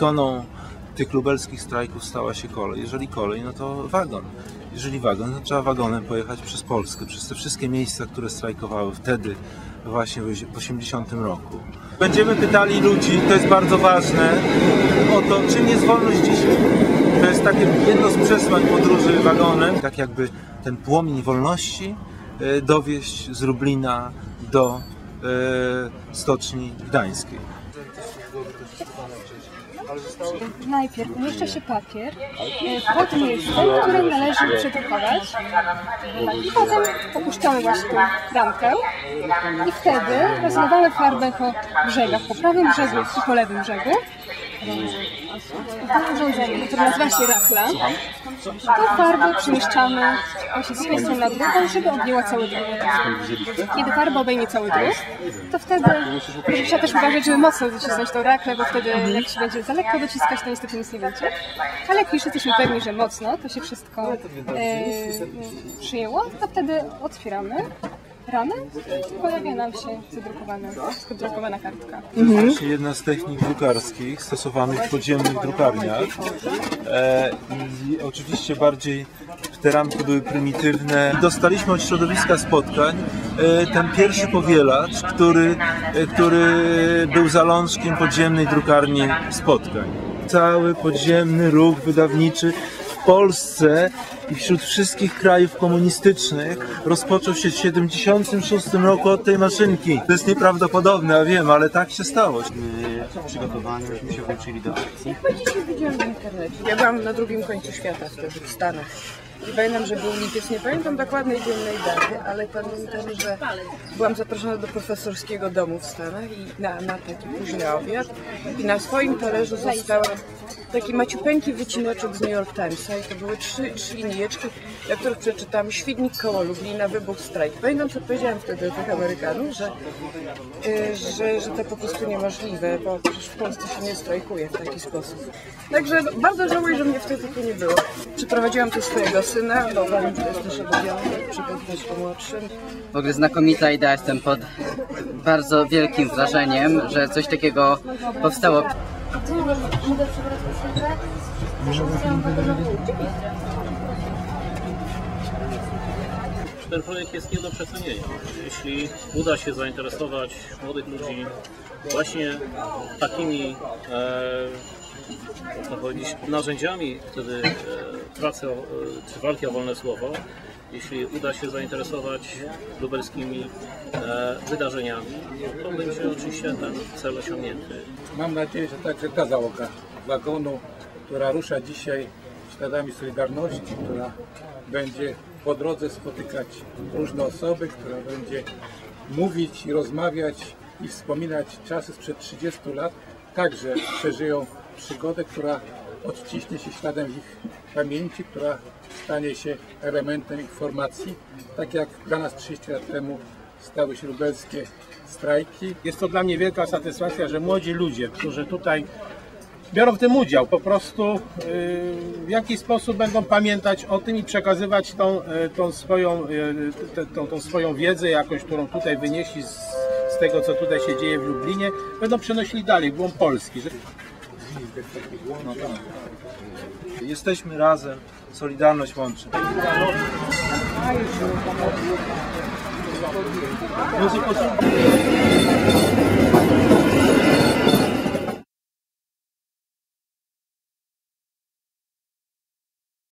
ikoną tych lubelskich strajków stała się kolej. Jeżeli kolej, no to wagon. Jeżeli wagon, to trzeba wagonem pojechać przez Polskę, przez te wszystkie miejsca, które strajkowały wtedy, właśnie w 80 roku. Będziemy pytali ludzi, to jest bardzo ważne, o to, czym jest wolność dzisiaj. To jest takie jedno z przesłań podróży wagonem, tak jakby ten płomień wolności e, dowieść z Lublina do e, stoczni gdańskiej. Najpierw umieszcza się papier e, pod miejscem, które należy przedrukować i potem opuszczamy właśnie tą ramkę i wtedy rozlewamy farbę po brzegach, po prawym brzegu i po lewym brzegu. To urządzenie, które nazywa się rafla, tą farbę przemieszczamy z jednej strony na drugą, żeby objęła cały druk. Kiedy farba obejmie cały druk, to wtedy trzeba też uważać, żeby mocno docisnąć tą raklę, bo wtedy jak się będzie za lekko dociskać, to niestety nic nie będzie. Ale jak już jesteśmy pewni, że mocno, to się wszystko e, przyjęło, to wtedy otwieramy ramę i pojawia nam się zadrukowana kartka. To jedna z technik drukarskich stosowanych w podziemnych drukarniach. E, oczywiście bardziej te ramki były prymitywne. Dostaliśmy od środowiska spotkań e, ten pierwszy powielacz, który, e, który był zalążkiem podziemnej drukarni spotkań. Cały podziemny ruch wydawniczy Polsce i wśród wszystkich krajów komunistycznych rozpoczął się w 76 roku od tej maszynki. To jest nieprawdopodobne, ja wiem, ale tak się stało. w przygotowaniu, myśmy się włączyli do akcji. Dzisiaj widziałam w internecie. Ja byłam na drugim końcu świata wtedy w Stanach. I pamiętam, że był lipiec, nie pamiętam dokładnej dziennej daty, ale pamiętam, że byłam zaproszona do profesorskiego domu w Stanach i na, na taki późny obiad i na swoim talerzu została taki maciupeńki wycineczek z New York Timesa i to były trzy, trzy linijeczki, na których przeczytałam Świdnik koło Lublina, wybuch strajk. Pamiętam, co powiedziałam wtedy do tych Amerykanów, że, y, że, że to po prostu niemożliwe, bo przecież w Polsce się nie strajkuje w taki sposób. Także bardzo żałuję, że mnie wtedy tu nie było. Przyprowadziłam tu swojego syna, bo uważam, że to jest nasz obowiązek, przygotować po młodszym. W ogóle znakomita idea, jestem pod bardzo wielkim wrażeniem, że coś takiego powstało. Ten projekt jest nie do przecenienia. Jeśli uda się zainteresować młodych ludzi właśnie takimi e, można powiedzieć, narzędziami wtedy e, pracy e, czy walki o wolne słowo, jeśli uda się zainteresować lubelskimi e, wydarzeniami, to będzie oczywiście ten cel osiągnięty. Mam nadzieję, że także ta załoga wagonu, która rusza dzisiaj śladami Solidarności, która będzie po drodze spotykać różne osoby, która będzie mówić i rozmawiać i wspominać czasy sprzed 30 lat, także przeżyją przygodę, która odciśnie się śladem ich pamięci, która stanie się elementem ich formacji, tak jak dla nas 30 lat temu stały się lubelskie strajki. Jest to dla mnie wielka satysfakcja, że młodzi ludzie, którzy tutaj biorą w tym udział, po prostu yy, w jakiś sposób będą pamiętać o tym i przekazywać tą, yy, tą, swoją, te- tą, tą swoją wiedzę jakąś, którą tutaj wynieśli z, z tego, co tutaj się dzieje w Lublinie, będą przenosili dalej, w głąb Polski. Jesteśmy razem, Solidarność łączy. Muzyko-